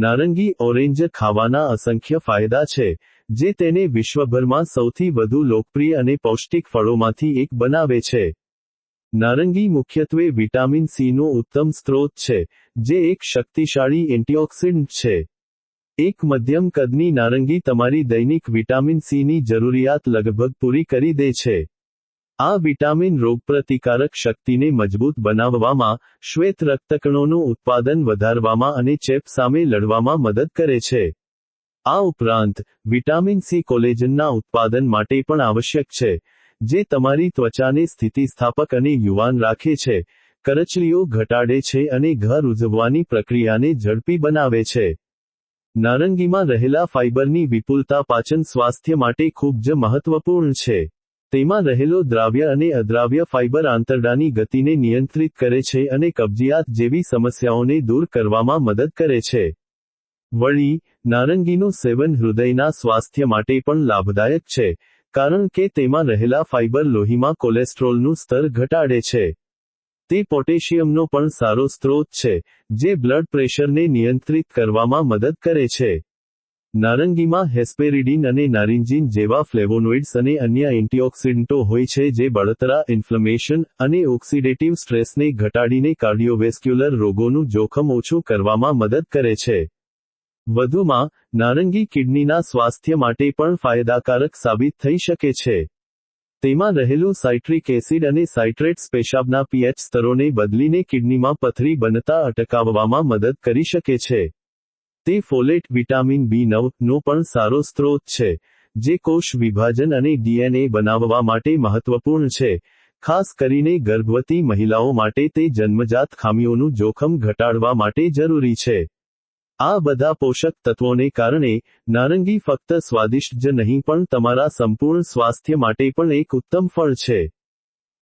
નારંગી ઓરેન્જ ખાવાના અસંખ્ય ફાયદા છે, જે તેને વિશ્વભરમાં સૌથી વધુ લોકપ્રિય અને પૌષ્ટિક ફળોમાંથી એક બનાવે છે. નારંગી મુખ્યત્વે વિટામિન સીનો ઉત્તમ સ્ત્રોત છે, જે એક શક્તિશાળી એન્ટીઓક્સિડન્ટ છે. એક મધ્યમ કદની નારંગી તમારી દૈનિક વિટામિન સીની જરૂરિયાત લગભગ પૂરી કરી દે છે. આ વિટામિન રોગપ્રતિકારક શક્તિને મજબૂત બનાવવામાં શ્વેત રક્તકણોનું ઉત્પાદન વધારવામાં અને ચેપ સામે લડવામાં મદદ કરે છે. આ ઉપરાંત, વિટામિન સી કોલેજનના ઉત્પાદન માટે પણ આવશ્યક છે, જે તમારી ત્વચાને સ્થિતિસ્થાપક અને યુવાન રાખે છે, કરચલીઓ ઘટાડે છે અને ઘર ઉજવવાની પ્રક્રિયાને ઝડપી બનાવે છે. નારંગીમાં રહેલા ફાઇબરની વિપુલતા પાચન સ્વાસ્થ્ય માટે ખૂબ જ મહત્વપૂર્ણ છે. તેમાં રહેલો દ્રાવ્ય અને અદ્રાવ્ય ફાઇબર આંતરડાની ગતિને નિયંત્રિત કરે છે અને કબજિયાત જેવી સમસ્યાઓને દૂર કરવામાં મદદ કરે છે. વળી, નારંગીનું સેવન હૃદયના સ્વાસ્થ્ય માટે પણ લાભદાયક છે, કારણ કે તેમાં રહેલા ફાઇબર લોહીમાં કોલેસ્ટ્રોલનું સ્તર ઘટાડે છે. તે પોટેશિયમનો પણ સારો સ્ત્રોત છે, જે બ્લડ પ્રેશરને નિયંત્રિત કરવામાં મદદ કરે છે. નારંગીમાં હેસ્પેરિડિન અને નારિંજીન જેવા ફ્લેવોનોઇડ્સ અને અન્ય એન્ટીઓક્સિડન્ટો હોય છે જે બળતરા, ઇન્ફ્લેમેશન અને ઓક્સિડેટિવ સ્ટ્રેસને ઘટાડીને કાર્ડિયોવેસ્ક્યુલર રોગોનું જોખમ ઓછું કરવામાં મદદ કરે છે. વધુમાં, નારંગી કિડનીના સ્વાસ્થ્ય માટે પણ ફાયદાકારક સાબિત થઈ શકે છે. તેમાં રહેલું સાઇટ્રિક એસિડ અને સાઇટ્રેટ્સ પેશાબના પીએચ સ્તરોને બદલીને કિડનીમાં પથરી બનતા અટકાવવામાં મદદ કરી શકે છે. તે ફોલેટ વિટામિન બી નવ નો પણ સારો સ્ત્રોત છે, જે કોષ વિભાજન અને ડીએનએ બનાવવા માટે મહત્વપૂર્ણ છે. ખાસ કરીને ગર્ભવતી મહિલાઓ માટે તે જન્મજાત ખામીઓનું જોખમ ઘટાડવા માટે જરૂરી છે. આ બધા પોષક તત્વોને કારણે નારંગી ફક્ત સ્વાદિષ્ટ જ નહીં પણ તમારા સંપૂર્ણ સ્વાસ્થ્ય માટે પણ એક ઉત્તમ ફળ છે.